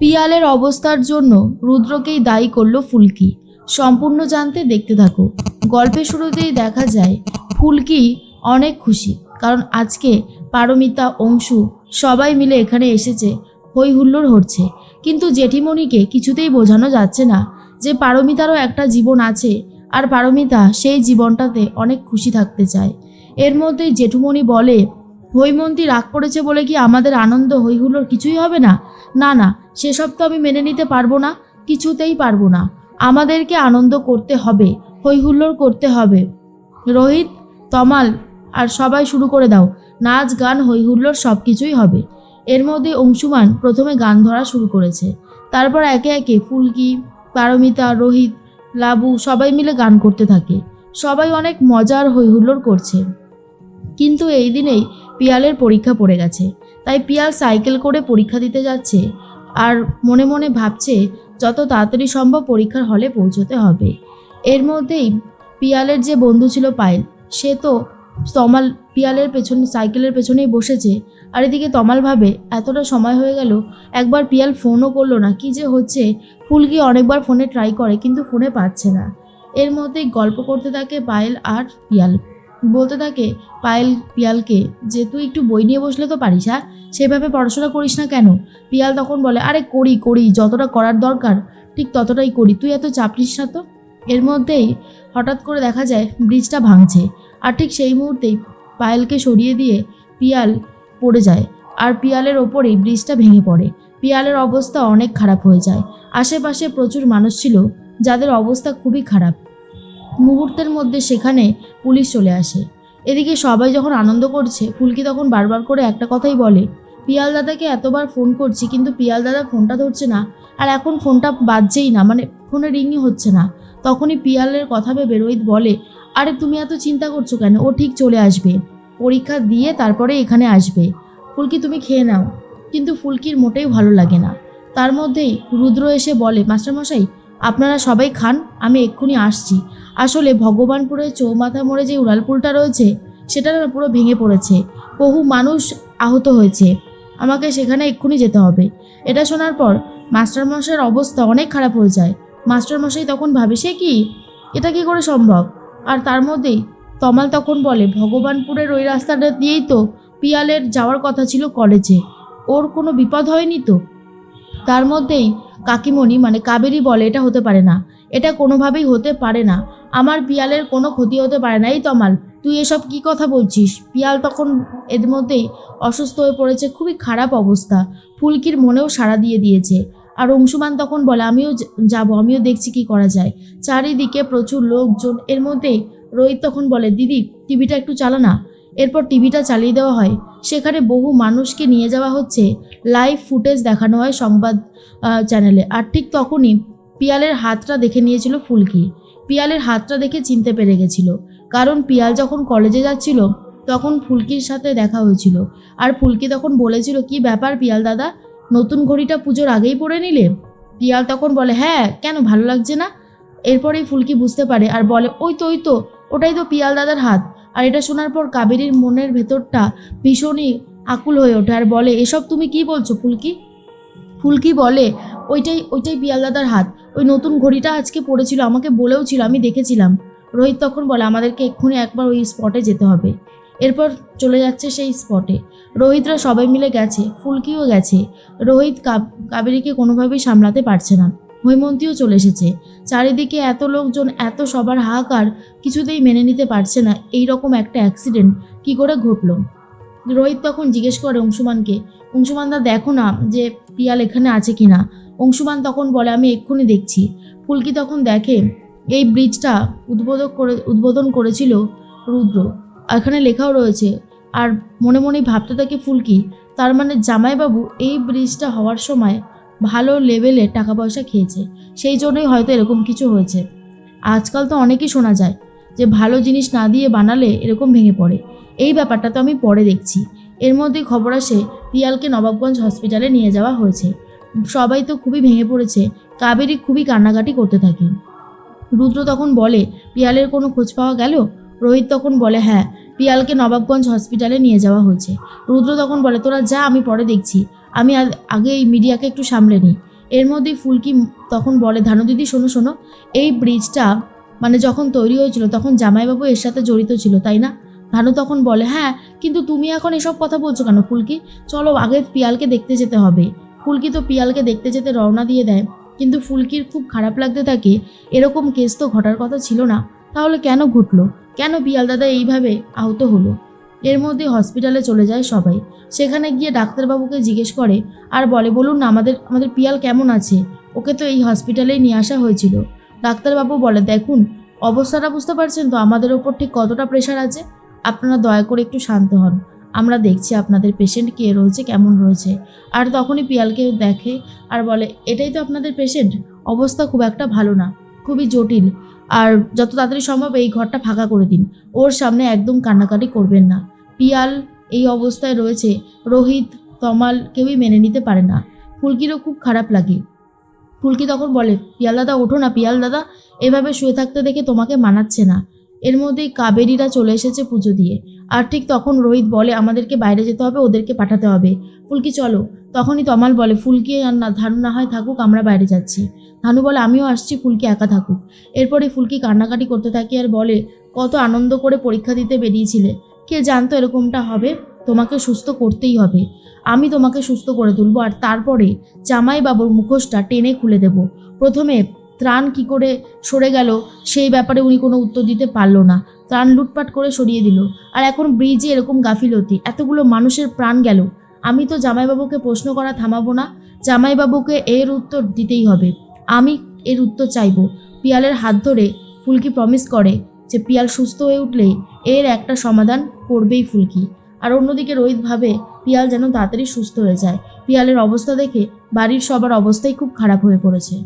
পিয়ালের অবস্থার জন্য রুদ্রকেই দায়ী করল ফুলকি। সম্পূর্ণ জানতে দেখতে থাকো। গল্পের শুরুতেই দেখা যায়, ফুলকি অনেক খুশি, কারণ আজকে পারমিতা, অংশু সবাই মিলে এখানে এসেছে হই হুল্লোড় হচ্ছে। কিন্তু জেঠিমণিকে কিছুতেই বোঝানো যাচ্ছে না যে পারমিতারও একটা জীবন আছে আর পারমিতা সেই জীবনটাতে অনেক খুশি থাকতে চায়। এর মধ্যেই জেঠুমণি বলে হৈমন্তী রাগ করেছে বলে কি আমাদের আনন্দ হইহুল্লোর কিছুই হবে না? না না, সেসব তো আমি মেনে নিতে পারব না, কিছুতেই পারব না। আমাদেরকে আনন্দ করতে হবে হইহুল্লোড় করতে হবে। রোহিত, তমাল আর সবাই শুরু করে দাও, নাচ, গান হইহুল্লোড় সব কিছুই হবে। এর মধ্যে অংশুমান প্রথমে গান ধরা শুরু করেছে। তারপর একে একে ফুলকি, পারমিতা, রোহিত, লাবু সবাই মিলে গান করতে থাকে। সবাই অনেক মজার হইহুল্লোড় করছে। কিন্তু এই দিনেই পিয়ালের পরীক্ষা পড়ে গেছে। তাই পিয়াল সাইকেল করে পরীক্ষা দিতে যাচ্ছে আর মনে মনে ভাবছে যত তাড়াতাড়ি সম্ভব পরীক্ষার হলে পৌঁছতে হবে। এর মধ্যেই পিয়ালের যে বন্ধু ছিল পায়েল, সে তো তমাল পিয়ালের পেছনে, সাইকেলের পেছনেই বসেছে। আর এদিকে তমাল ভাবে, এতটা সময় হয়ে গেল, একবার পিয়াল ফোনও করল না, কি যে হচ্ছে? ফুলকি অনেকবার ফোনে ট্রাই করে, কিন্তু ফোনে পাচ্ছে না। এর মধ্যেই গল্প করতে থাকে পায়েল আর পিয়াল। বলতে থাকে, পায়েল, পিয়ালকে, যে তুই একটু বই নিয়ে বসলে তো পারিস হ্যাঁ? সেভাবে পড়াশোনা করিস না কেন? পিয়াল তখন বলে, আরে করি করি, যতটা করার দরকার, ঠিক ততটাই করি। তুই এত চাপ নিস না তো? এর মধ্যেই হঠাৎ করে দেখা যায়, ব্রিজটা ভাঙছে। আর ঠিক সেই মুহূর্তেই পায়েলকে সরিয়ে দিয়ে পিয়াল পড়ে যায়। আর পিয়ালের ওপরেই ব্রিজটা ভেঙে পড়ে। পিয়ালের অবস্থা অনেক খারাপ হয়ে যায়। আশেপাশে প্রচুর মানুষ ছিল, যাদের অবস্থা খুবই খারাপ। মুহূর্তের মধ্যে সেখানে পুলিশ চলে আসে। এদিকে সবাই যখন আনন্দ করছে, ফুলকি তখন বারবার করে একটা কথাই বলে, পিয়াল দাদাকে এতবার ফোন করছি, কিন্তু পিয়াল দাদা ফোনটা ধরছে না। আর এখন ফোনটা বাজছেই না মানে ফোনে রিংই হচ্ছে না। তখনই পিয়ালের কথা ভেবে রোহিত বলে, আরে তুমি এত চিন্তা করছ কেন? ও ঠিক চলে আসবে। পরীক্ষা দিয়ে তারপরে এখানে আসবে। ফুলকি, তুমি খেয়ে নাও। কিন্তু ফুলকির মোটেই ভালো লাগে না। তার মধ্যেই রুদ্র এসে বলে, মাস্টারমশাই, আপনারা সবাই খান, আমি এক্ষুনি আসছি। আসলে ভগবানপুরের চৌমাথা মোড়ে যে উড়ালপুলটা রয়েছে, সেটা না পুরো ভেঙে পড়েছে। বহু মানুষ আহত হয়েছে। আমাকে সেখানে এক্ষুনি যেতে হবে। এটা শোনার পর মাস্টারমশাইয়ের অবস্থা অনেক খারাপ হয়ে যায়। মাস্টারমশাই তখন ভাবে, সে কি? এটা কি করে সম্ভব? আর তার মধ্যেই তমাল তখন বলে, ভগবানপুরের ওই রাস্তাটা দিয়েই তো পিয়ালের যাওয়ার কথা ছিল কলেজে। ওর কোনো বিপদ হয়নি তো? তার মধ্যেই কাকিমণি মানে কাবেরি বলে, এটা হতে পারে না। এটা কোনোভাবেই হতে পারে না। আমার পিয়ালের কোনো ক্ষতি হতে পারে না। এই তমাল তুই এসব কি কথা বলছিস? পিয়াল তখন এর মধ্যেই অসুস্থ হয়ে পড়েছে, খুবই খারাপ অবস্থা। ফুলকির মনেও সাড়া দিয়ে দিয়েছে। আর অংশুমান তখন বলে, আমিও যাব, আমিও দেখছি কি করা যায়। চারিদিকে প্রচুর লোকজন, এর মধ্যেই রোহিত তখন বলে, দিদি, টিভিটা একটু চালা না। এরপর টিভিটা চালিয়ে দেওয়া হয়। সেখানে বহু মানুষকে নিয়ে যাওয়া হচ্ছে। লাইভ ফুটেজ দেখানো হয় সংবাদ চ্যানেলে। আর ঠিক তখনই পিয়ালের হাতটা দেখে নিয়েছিল ফুলকি। পিয়ালের হাতটা দেখে চিনতে পেরে গেছিল। কারণ পিয়াল যখন কলেজে যাচ্ছিল, তখন ফুলকির সাথে দেখা হয়েছিল। আর ফুলকি তখন বলেছিল, কি ব্যাপার পিয়াল দাদা? নতুন ঘড়িটা পুজোর আগেই পরে নিলে? পিয়াল তখন বলে হ্যাঁ কেন ভালো লাগছে না? এরপরেই ফুলকি বুঝতে পারে আর বলে, ওই তো ওই তো, ওটাই তো পিয়াল দাদার হাত। আর এটা শোনার পর কাবেরীর মনের ভেতরটা ভীষণই আকুল হয়ে ওঠে আর বলে, এসব তুমি কি বলছো ফুলকি? ফুলকি বলে, ওইটাই ওইটাই পিয়াল দাদার হাত। ওই নতুন ঘড়িটা আজকে পড়েছিল, আমাকে বলেও ছিল আমি দেখেছিলাম। রোহিত তখন বলে, আমাদেরকে এক্ষুনি একবার ওই স্পটে যেতে হবে। এরপর চলে যাচ্ছে সেই স্পটে রোহিতরা সবাই মিলে গেছে, ফুলকিও গেছে। রোহিত কাব, কাবেরীকে কোনোভাবেই সামলাতে পারছে না। হৈমন্তীও চলে এসেছে। চারিদিকে এত লোকজন, এত সবার হাহাকার, কিছুতেই মেনে নিতে পারছে না এই রকম একটা অ্যাক্সিডেন্ট কি করে ঘটল? রোহিত তখন জিজ্ঞেস করে অংশুমানকে অংশুমানদা দেখো না যে পিয়াল এখানে আছে কি না অংশুমান তখন বলে, আমি এক্ষুনি দেখছি। ফুলকি তখন দেখে, এই ব্রিজটা উদ্বোধক করে, উদ্বোধন করেছিল রুদ্র। এখানে লেখাও রয়েছে। আর মনে মনেই ভাবতে থাকে ফুলকি, তার মানে জামাইবাবু এই ব্রিজটা হওয়ার সময় ভালো লেভেলে টাকা পয়সা খেয়েছে। সেই জন্যই হয়তো এরকম কিছু হয়েছে। আজকাল তো অনেকেই শোনা যায় যে ভালো জিনিস না দিয়ে বানালে এরকম ভেঙে পড়ে। এই ব্যাপারটা তো আমি পরে দেখছি। এর মধ্যেই খবর আসে, পিয়ালকে নবাবগঞ্জ হসপিটালে নিয়ে যাওয়া হয়েছে। সবাই তো খুবই ভেঙে পড়েছে, কাবেরী খুবই কান্নাকাটি করতে থাকে। রুদ্র তখন বলে, পিয়ালের কোনো খোঁজ পাওয়া গেল? রোহিত তখন বলে হ্যাঁ পিয়ালকে নবাবগঞ্জ হসপিটালে নিয়ে যাওয়া হয়েছে। রুদ্র তখন বলে, তোরা যা, আমি পরে দেখছি। আমি আগে এই মিডিয়াকে একটু সামলে নিই। এর মধ্যেই ফুলকি তখন বলে, ধানু দিদি, শোনো শোনো, এই ব্রিজটা মানে যখন তৈরি হয়েছিল, তখন জামাইবাবু এর সাথে জড়িত ছিল, তাই না? ধানু তখন বলে হ্যাঁ কিন্তু তুমি এখন এসব কথা বলছো কেন ফুলকি? চলো আগে পিয়ালকে দেখতে যেতে হবে। ফুলকি তো পিয়ালকে দেখতে যেতে রওনা দিয়ে দেয়, কিন্তু ফুলকির খুব খারাপ লাগতে থাকে, এরকম কেস তো ঘটার কথা ছিল না। তাহলে কেন ঘটলো? কেন পিয়াল দাদা এইভাবে আহত হলো? এর মধ্যে হসপিটালে চলে যায় সবাই। সেখানে গিয়ে ডাক্তারবাবুকে জিজ্ঞেস করে, আর বলে, বলুন না, আমাদের আমাদের পিয়াল কেমন আছে? ওকে তো এই হসপিটালেই নিয়ে আসা হয়েছিল। ডাক্তারবাবু বলে, দেখুন, অবস্থাটা বুঝতে পারছেন তো, আমাদের ওপর ঠিক কতটা প্রেশার আছে? আপনারা দয়া করে একটু শান্ত হন। আমরা দেখছি আপনাদের পেশেন্ট কে রয়েছে, কেমন রয়েছে। আর তখনই পিয়ালকে দেখে আর বলে, এটাই তো আপনাদের পেশেন্ট অবস্থা খুব একটা ভালো না, খুবই জটিল। আর যত তাড়াতাড়ি সম্ভব এই ঘরটা ফাঁকা করে দিন। ওর সামনে একদম কান্নাকাটি করবেন না। পিয়াল এই অবস্থায় রয়েছে। রোহিত, তমাল কেউই মেনে নিতে পারে না। ফুলকিরও খুব খারাপ লাগে। ফুলকি তখন বলে, পিয়াল দাদা, ওঠো না পিয়াল দাদা। এভাবে শুয়ে থাকতে দেখে তোমাকে মানাচ্ছে না। এর মধ্যেই কাবেরীরা চলে এসেছে পুজো দিয়ে। আর ঠিক তখন রোহিত বলে, আমাদেরকে বাইরে যেতে হবে, ওদেরকে পাঠাতে হবে। ফুলকি, চলো। তখনই তমাল বলে, ফুলকি আর না, ধানু না হয় থাকুক, আমরা বাইরে যাচ্ছি। ধানু বলে, আমিও আসছি, ফুলকি একা থাকুক। এরপরে ফুলকি কান্নাকাটি করতে থাকে আর বলে, কত আনন্দ করে পরীক্ষা দিতে বেরিয়েছিলে। কে জানতো এরকমটা হবে? তোমাকে সুস্থ করতেই হবে। আমি তোমাকে সুস্থ করে তুলবো, আর তারপরে জামাইবাবুর মুখোশটা টেনে খুলে দেব। প্রথমে ত্রাণ কি করে সরে গেল, সেই ব্যাপারে উনি কোনো উত্তর দিতে পারল না। ত্রাণ লুটপাট করে সরিয়ে দিল। আর এখন ব্রিজে এরকম গাফিলতি, এতগুলো মানুষের প্রাণ গেল। আমি তো জামাইবাবুকে প্রশ্ন করা থামাবো না, জামাইবাবুকে এর উত্তর দিতেই হবে। আমি এর উত্তর চাইব। পিয়ালের হাত ধরে ফুলকি প্রমিস করে যে পিয়াল সুস্থ হয়ে উঠলে এর একটা সমাধান করবেই ফুলকি। আর অন্যদিকে রোহিত ভাবে পিয়াল যেন তাড়াতাড়ি সুস্থ হয়ে যায়। পিয়ালের অবস্থা দেখে বাড়ির সবার অবস্থাই খুব খারাপ হয়ে পড়েছে।